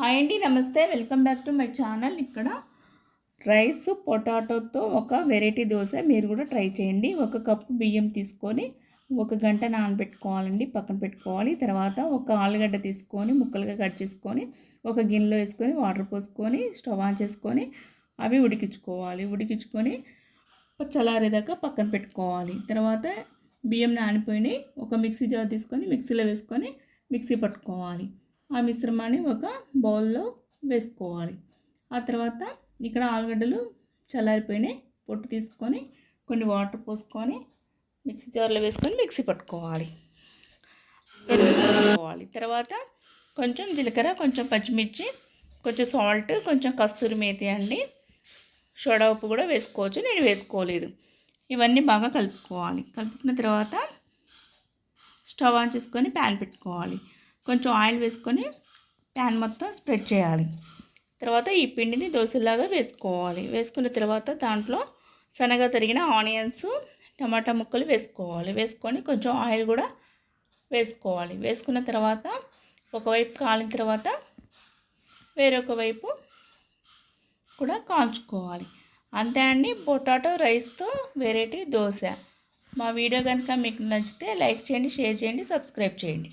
Hi అండి నమస్తే. Welcome back to my channel. ఇక్కడ రైస్ పొటాటోతో ఒక వెరైటీ దోశ మీరు కూడా ట్రై చేయండి. ఒక కప్పు బియ్యం తీసుకొని ఒక గంట నానబెట్టుకోవాలండి పక్కన పెట్టుకోవాలి. తర్వాత ఒక ఆలుగడ్డ తీసుకొని ముక్కలుగా కట్ చేసుకొని ఒక గిన్నెలో వేసుకొని వాటర్ పోసుకొని స్టవ్ ఆన్ చేసుకొని అవి ఉడికించుకోవాలి. ఉడికించుకొని చల్లారేదాకా పక్కన పెట్టుకోవాలి. తర్వాత బియ్యం నానిపోయినాయి. ఒక మిక్సీ జార్ తీసుకొని మిక్సీలో వేసుకొని మిక్సీ పట్టుకోవాలి. ఆ మిశ్రమాన్ని ఒక బౌల్లో వేసుకోవాలి. ఆ తర్వాత ఇక్కడ ఆలుగడ్డలు చల్లారిపోయినాయి. పొట్టు తీసుకొని కొన్ని వాటర్ పోసుకొని మిక్సీ జార్లో వేసుకొని మిక్సీ పట్టుకోవాలి. పట్టుకోవాలి తర్వాత కొంచెం జీలకర్ర కొంచెం పచ్చిమిర్చి కొంచెం సాల్ట్ కొంచెం కస్తూరి మేతి అండి. సోడా ఉప్పు కూడా వేసుకోవచ్చు. నేను వేసుకోలేదు. ఇవన్నీ బాగా కలుపుకోవాలి. కలుపుకున్న తర్వాత స్టవ్ ఆన్ చేసుకొని ప్యాన్ పెట్టుకోవాలి. కొంచెం ఆయిల్ వేసుకొని ప్యాన్ మొత్తం స్ప్రెడ్ చేయాలి. తర్వాత ఈ పిండిని దోశలాగా వేసుకోవాలి. వేసుకున్న తర్వాత దాంట్లో సన్నగా తరిగిన ఆనియన్స్ టమాటా ముక్కలు వేసుకోవాలి. వేసుకొని కొంచెం ఆయిల్ కూడా వేసుకోవాలి. వేసుకున్న తర్వాత ఒకవైపు కాలిన తర్వాత వేరొక వైపు కూడా కాల్చుకోవాలి. అంతే అండి. పొటాటో రైస్తో వెరైటీ దోశ. మా వీడియో కనుక మీకు నచ్చితే లైక్ చేయండి షేర్ చేయండి సబ్స్క్రైబ్ చేయండి.